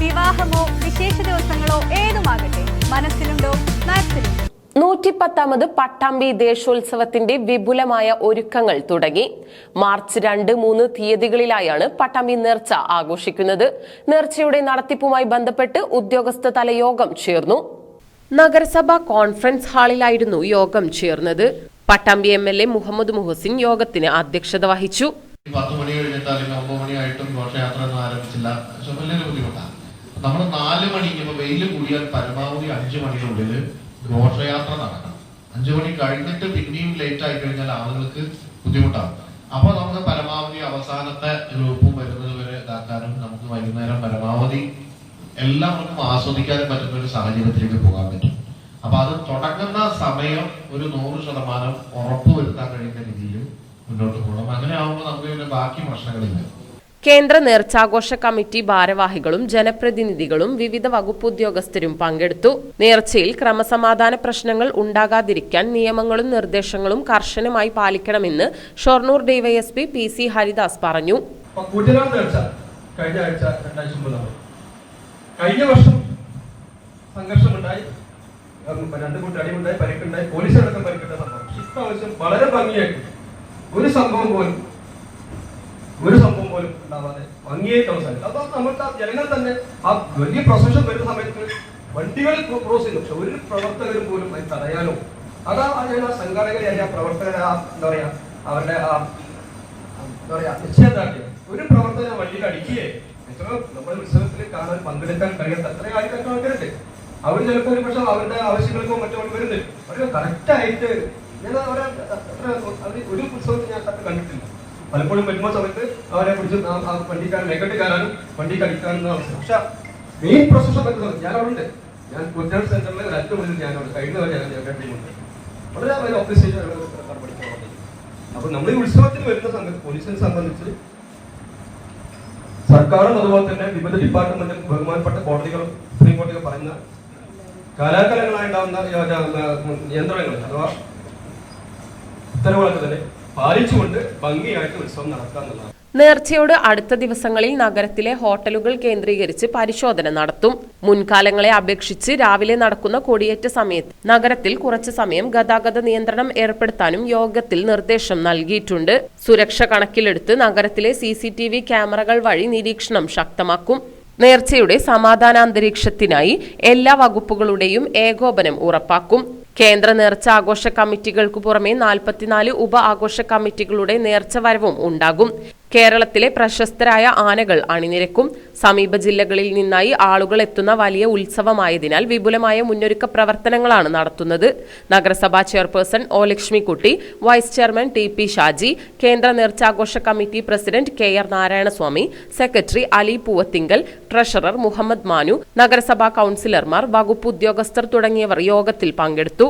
വിവാഹമോ വിശേഷ ദിവസങ്ങളോ ഏതുമാകട്ടെ മനസ്സിലുണ്ടോ മാക്സിലുണ്ടോ നൂറ്റിപ്പത്താമത് പട്ടാമ്പി ദേശോത്സവത്തിന്റെ വിപുലമായ ഒരുക്കങ്ങൾ തുടങ്ങി. മാർച്ച് രണ്ട് മൂന്ന് തീയതികളിലായാണ് പട്ടാമ്പി നേർച്ച ആഘോഷിക്കുന്നത്. നേർച്ചയുടെ നടത്തിപ്പുമായി ബന്ധപ്പെട്ട് ഉദ്യോഗസ്ഥ തല യോഗം ചേർന്നു. നഗരസഭ കോൺഫറൻസ് ഹാളിലായിരുന്നു യോഗം ചേർന്നത്. Pattambi M L A Muhammad Muhsin യോഗത്തിന് അധ്യക്ഷത വഹിച്ചു. പത്ത് മണി കഴിഞ്ഞിട്ട് അല്ലെങ്കിൽ ഒമ്പത് മണിയായിട്ടും ഘോഷയാത്ര ഒന്നും ആരംഭിച്ചില്ല. പക്ഷെ വലിയൊരു ബുദ്ധിമുട്ടാണ്. നമ്മൾ നാല് മണിക്ക് ഇപ്പൊ വെയിൽ കൂടിയാൽ പരമാവധി അഞ്ചു മണിക്കുള്ളിൽ ഘോഷയാത്ര നടക്കണം. അഞ്ചു മണി കഴിഞ്ഞിട്ട് പിന്നെയും ലേറ്റ് ആയി കഴിഞ്ഞാൽ ആളുകൾക്ക് ബുദ്ധിമുട്ടാണ് അപ്പൊ നമുക്ക് പരമാവധി അവസാനത്തെ ഗ്രൂപ്പും വരുന്നത് വരെ ഇതാക്കാനും നമുക്ക് വൈകുന്നേരം പരമാവധി എല്ലാവർക്കും ആസ്വദിക്കാനും പറ്റുന്ന ഒരു സാഹചര്യത്തിലേക്ക് പോകാൻ പറ്റും. അപ്പൊ അത് തുടങ്ങുന്ന സമയം ഒരു നൂറ് ശതമാനം ഉറപ്പുവരുത്താൻ കഴിയുന്ന രീതിയിൽ മുന്നോട്ട് പോകണം. അങ്ങനെ ആവുമ്പോൾ നമുക്ക് പിന്നെ ബാക്കി പ്രശ്നങ്ങളില്ല. കേന്ദ്ര നേർച്ചാഘോഷ കമ്മിറ്റി ഭാരവാഹികളും ജനപ്രതിനിധികളും വിവിധ വകുപ്പ് ഉദ്യോഗസ്ഥരും പങ്കെടുത്തു. നേർച്ചയിൽ ക്രമസമാധാന പ്രശ്നങ്ങൾ ഉണ്ടാകാതിരിക്കാൻ നിയമങ്ങളും നിർദ്ദേശങ്ങളും കർശനമായി പാലിക്കണമെന്ന് Shoranur DYSP P C Haridas പറഞ്ഞു. കഴിഞ്ഞ വർഷം സംഘർഷമുണ്ടായി. രണ്ട് കൂട്ടി അടിയുണ്ടായി പരിക്കുണ്ടായി. പോലീസിനടക്കം പരിക്കേണ്ട സംഭവം. ഇപ്രാവശ്യം വളരെ ഭംഗിയായിട്ട് ഒരു സംഭവം പോലും ഒരു സംഭവം പോലും ഉണ്ടാവാതെ ഭംഗിയായിട്ട് അവസാനിക്കും അപ്പൊ നമുക്ക് ജനങ്ങൾ തന്നെ ആ വലിയ പ്രൊസഷൻ വരുന്ന സമയത്ത് വണ്ടികൾ ക്രോസ് ചെയ്യുന്നു പക്ഷെ ഒരു പ്രവർത്തകരും പോലും അത് തടയാനോ? അതാ ഞാൻ ആ സംഘാടകരെ ആ പ്രവർത്തകരെ ആ എന്താ പറയാ അവരുടെ ആ എന്താ പറയാ നിശ്ചയദാർഢ്യം. ഒരു പ്രവർത്തകൻ വണ്ടിയിൽ അടിക്കുകയെ എത്ര നമ്മുടെ ഉത്സവത്തിൽ കാണാൻ പങ്കെടുക്കാൻ കഴിയാത്ത അത്ര ആയിരക്കണക്കിന് ആൾക്കാരുണ്ട് അവർ ചിലപ്പോൾ ഒരു പക്ഷെ അവരുടെ ആവശ്യങ്ങൾക്കോ മറ്റോ വരുന്നില്ല അവർ കറക്റ്റായിട്ട് ഞാൻ അവരെ അത്ര അത് ഒരു ഉത്സവത്തിൽ ഞാൻ കണ്ടിട്ടില്ല. പലപ്പോഴും വരുമ്പോൾ സമയത്ത് അവരെ പിടിച്ച് വണ്ടിക്കാരൻ നെഗറ്റ് കയറാനും വണ്ടി കളിക്കാനും അവസ്ഥ പക്ഷെ മെയിൻ പ്രൊസഷൻ പറ്റുന്നത് ഞാൻ അവിടെ ഉണ്ട് ഞാൻ കുറ്റനാട് സെന്ററിൽ ഒരു അറ്റ മുന്നിൽ ഞാൻ അവിടെ കഴിഞ്ഞ വരെ ഞാൻ ടീമുണ്ട് വളരെ അവരെ ഓഫീസേഷൻ അപ്പൊ നമ്മൾ ഈ ഉത്സവത്തിന് വരുന്ന സമയത്ത് പോലീസിനെ സംബന്ധിച്ച് സർക്കാരും അതുപോലെ തന്നെ വിവിധ ഡിപ്പാർട്ട്മെന്റ് ബഹുമാനപ്പെട്ട കോടതികളും സുപ്രീം കോടതികൾ പറയുന്ന ഉണ്ടാകുന്ന നിയന്ത്രണങ്ങൾ അഥവാ ഉത്തരവുകളൊക്കെ തന്നെ പാലിച്ചുകൊണ്ട് ഭംഗിയായിട്ട് ഉത്സവം നടക്കുക എന്നുള്ളതാണ്. നേർച്ചയോട് അടുത്ത ദിവസങ്ങളിൽ നഗരത്തിലെ ഹോട്ടലുകൾ കേന്ദ്രീകരിച്ച് പരിശോധന നടത്തും. മുൻകാലങ്ങളെ അപേക്ഷിച്ച് രാവിലെ നടക്കുന്ന കൊടിയേറ്റ സമയത്ത് നഗരത്തിൽ കുറച്ചു സമയം ഗതാഗത നിയന്ത്രണം ഏർപ്പെടുത്താനും യോഗത്തിൽ നിർദ്ദേശം നൽകിയിട്ടുണ്ട്. സുരക്ഷ കണക്കിലെടുത്ത് നഗരത്തിലെ സി ക്യാമറകൾ വഴി നിരീക്ഷണം ശക്തമാക്കും. നേർച്ചയുടെ സമാധാനാന്തരീക്ഷത്തിനായി എല്ലാ വകുപ്പുകളുടെയും ഏകോപനം ഉറപ്പാക്കും. കേന്ദ്ര നേർച്ച ആഘോഷ കമ്മിറ്റികൾക്ക് പുറമെ നാൽപ്പത്തിനാല് ഉപ ആഘോഷ കമ്മിറ്റികളുടെ നേർച്ച വരവും ഉണ്ടാകും. കേരളത്തിലെ പ്രശസ്തരായ ആനകൾ അണിനിരക്കും. സമീപ ജില്ലകളിൽ നിന്നായി ആളുകൾ എത്തുന്ന വലിയ ഉത്സവമായതിനാൽ വിപുലമായ മുന്നൊരുക്ക പ്രവർത്തനങ്ങളാണ് നടത്തുന്നത്. നഗരസഭാ chairperson O Lakshmikutty vice chairman T P Shaji കേന്ദ്ര നേർച്ചാഘോഷ committee president K R Narayanaswamy secretary Ali Poovathinkal treasurer Muhammad Manu നഗരസഭാ കൌൺസിലർമാർ വകുപ്പ് ഉദ്യോഗസ്ഥർ തുടങ്ങിയവർ യോഗത്തിൽ പങ്കെടുത്തു.